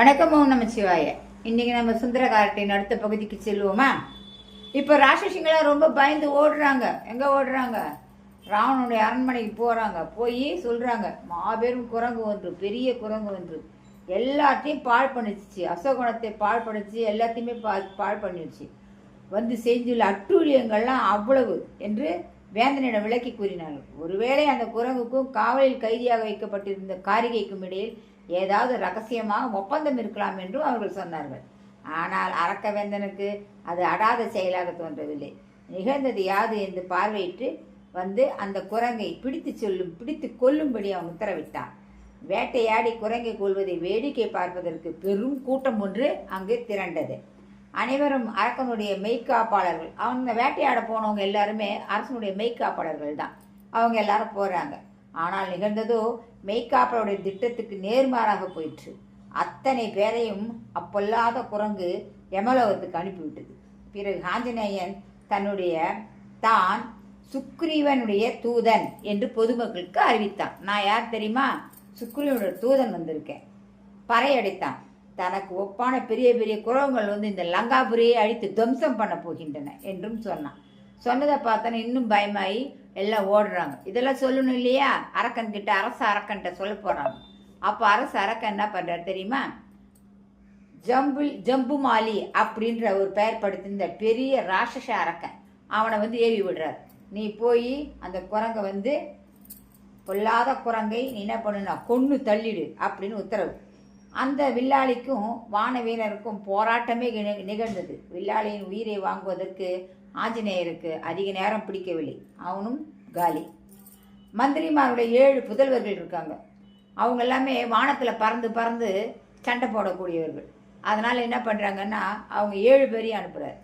வணக்கம் ஓம் நமச்சிவாய இன்னைக்கு நம்ம சுந்தரகாரட்டின் அடுத்த பகுதிக்கு செல்வோமா? இப்போ ராட்சசிங்களாம் ரொம்ப பயந்து ஓடுறாங்க. எங்க ஓடுறாங்க? ராவணனுடைய அரண்மனைக்கு போறாங்க. போய் சொல்றாங்க மாபெரும் குரங்கு ஒன்று பெரிய குரங்கு ஒன்று. எல்லாத்தையும் பாழ் பண்ணிடுச்சு. அசோகணத்தை பாழ் பண்ணிச்சு எல்லாத்தையுமே பா பாழ் பண்ணிடுச்சு. வந்து செஞ்சுள்ள அட்டூழியங்கள்லாம் அவ்வளவு என்று வேந்தனிடம் விளக்கி கூறினார்கள். ஒருவேளை அந்த குரங்குக்கும் காவலில் கைதியாக வைக்கப்பட்டிருந்த காரிகைக்கும் இடையில் ஏதாவது ரகசியமாக ஒப்பந்தம் இருக்கலாம் என்றும் அவர்கள் சொன்னார்கள். ஆனால் அரக்கவேந்தனுக்கு அது அடாத செயலாக தோன்றவில்லை. நிகழ்ந்தது யாது என்று பார்வையிட்டு வந்து அந்த குரங்கை பிடித்து சொல்லும் பிடித்து கொல்லும்படி அவன் உத்தரவிட்டான். வேட்டையாடி குரங்கை கொள்வதை வேடிக்கை பார்ப்பதற்கு பெரும் கூட்டம் ஒன்று அங்கு திரண்டது. அனைவரும் அரக்கனுடைய மெய்க்காப்பாளர்கள். அவங்க வேட்டையாட போனவங்க எல்லாருமே அரசனுடைய மெய்க்காப்பாளர்கள் தான். அவங்க எல்லாரும் போகிறாங்க ஆனால் நிகழ்ந்ததோ மெய்க்காப்பாளருடைய திட்டத்துக்கு நேர்மாறாக போயிற்று. அத்தனை பேரையும் அப்பொல்லாத குரங்கு யமலோகத்துக்கு அனுப்பிவிட்டது. பிறகு ஆஞ்சநேயன் தன்னுடைய தான் சுக்ரீவனுடைய தூதன் என்று பொதுமக்களுக்கு அறிவித்தான். நான் யார் தெரியுமா? சுக்ரீவனுடைய தூதன் வந்திருக்கேன். பறையடைத்தான். தனக்கு ஒப்பான பெரிய பெரிய குரவங்கள் வந்து இந்த லங்காபுரியை அழித்து துவம்சம் பண்ண போகின்றன என்றும் சொன்னான். சொன்னதை பார்த்தோன்னு இன்னும் பயமாயி எல்லாம் ஓடுறாங்க. இதெல்லாம் சொல்லணும் இல்லையா? அரக்கன் கிட்ட அரசு அரக்கன்ட்ட சொல்ல போகிறாங்க அப்போ அரசு அரக்கன் என்ன பண்ணுறாரு தெரியுமா? ஜம்பு ஜம்புமாலி அப்படின்ற ஒரு பெயர் படுத்திருந்த பெரிய ராட்சச அரக்கன் அவனை வந்து ஏவி விடுறார். நீ போய் அந்த குரங்கை வந்து பொல்லாத குரங்கை நீ என்ன பண்ணுனா கொன்று தள்ளிடு அப்படின்னு உத்தரவு. அந்த வில்லாளிக்கும் வான வீரருக்கும் போராட்டமே நிகழ்ந்தது. வில்லாளியின் உயிரை வாங்குவதற்கு ஆஞ்சநேயருக்கு அதிக நேரம் பிடிக்கவில்லை. அவனும் காலி. மந்திரிமாருடைய ஏழு புதல்வர்கள் இருக்காங்க. அவங்க எல்லாமே வானத்தில் பறந்து பறந்து சண்டை போடக்கூடியவர்கள். அதனால் என்ன பண்ணுறாங்கன்னா அவங்க ஏழு பேரையும் அனுப்புகிறார்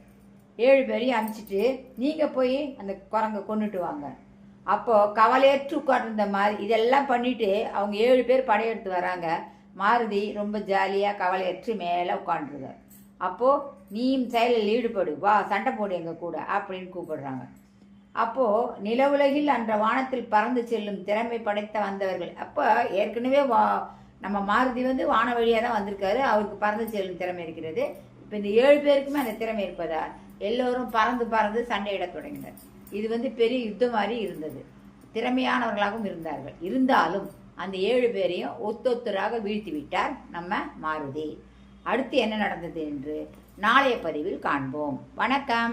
ஏழு பேரையும் அனுப்பிச்சிட்டு நீங்கள் போய் அந்த குரங்கை கொண்டுட்டு வாங்க. அப்போது கவலையற்று உட்கார்ந்த மாதிரி இதெல்லாம் பண்ணிவிட்டு அவங்க ஏழு பேர் படையெடுத்து வராங்க. மாருதி ரொம்ப ஜாலியாக கவலையற்று மேலே உட்காந்துருக்கார் அப்போது நீயும் செயலில் ஈடுபடு வா சண்டை போடு எங்கள் கூட அப்படின்னு கூப்பிடுறாங்க. அப்போது நிலவுலகில் அன்ற வானத்தில் பறந்து செல்லும் திறமை படைத்த வந்தவர்கள் அப்போ ஏற்கனவே வா நம்ம மாருதி வந்து வான வழியாக தான் வந்திருக்காரு அவருக்கு பறந்து செல்லும் திறமை இருக்கிறது. இப்போ இந்த ஏழு பேருக்குமே அந்த திறமை இருப்பதால் எல்லோரும் பறந்து பறந்து சண்டையிடத் தொடங்கினர். இது வந்து பெரிய யுத்தம் மாதிரி இருந்தது. திறமையானவர்களாகவும் இருந்தார்கள். இருந்தாலும் அந்த ஏழு பேரையும் ஒத்தொத்தராக வீழ்த்தி விட்டார் நம்ம மாருதி. அடுத்து என்ன நடந்தது என்று நாளைய பதிவில் காண்போம். வணக்கம்.